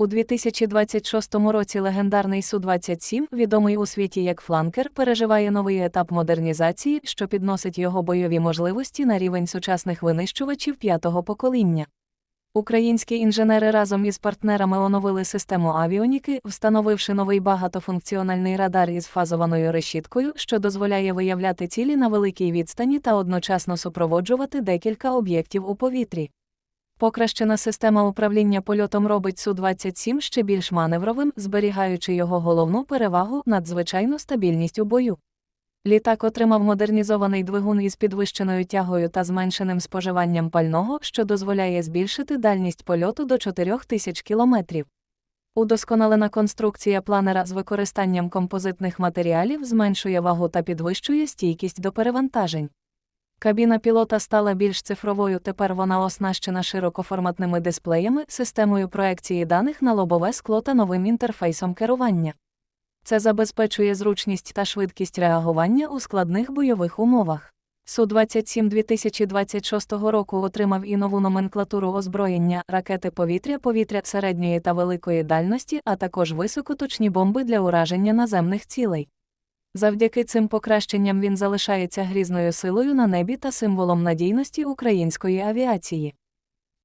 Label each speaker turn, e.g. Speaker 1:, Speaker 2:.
Speaker 1: У 2026 році легендарний Су-27, відомий у світі як фланкер, переживає новий етап модернізації, що підносить його бойові можливості на рівень сучасних винищувачів п'ятого покоління. Українські інженери разом із партнерами оновили систему авіоніки, встановивши новий багатофункціональний радар із фазованою решіткою, що дозволяє виявляти цілі на великій відстані та одночасно супроводжувати декілька об'єктів у повітрі. Покращена система управління польотом робить Су-27 ще більш маневровим, зберігаючи його головну перевагу надзвичайну стабільність у бою. Літак отримав модернізований двигун із підвищеною тягою та зменшеним споживанням пального, що дозволяє збільшити дальність польоту до 4000 кілометрів. Удосконалена конструкція планера з використанням композитних матеріалів зменшує вагу та підвищує стійкість до перевантажень. Кабіна пілота стала більш цифровою, тепер вона оснащена широкоформатними дисплеями, системою проекції даних на лобове скло та новим інтерфейсом керування. Це забезпечує зручність та швидкість реагування у складних бойових умовах. Су-27 2026 року отримав і нову номенклатуру озброєння, ракети повітря-повітря середньої та великої дальності, а також високоточні бомби для ураження наземних цілей. Завдяки цим покращенням він залишається грізною силою на небі та символом надійності української авіації.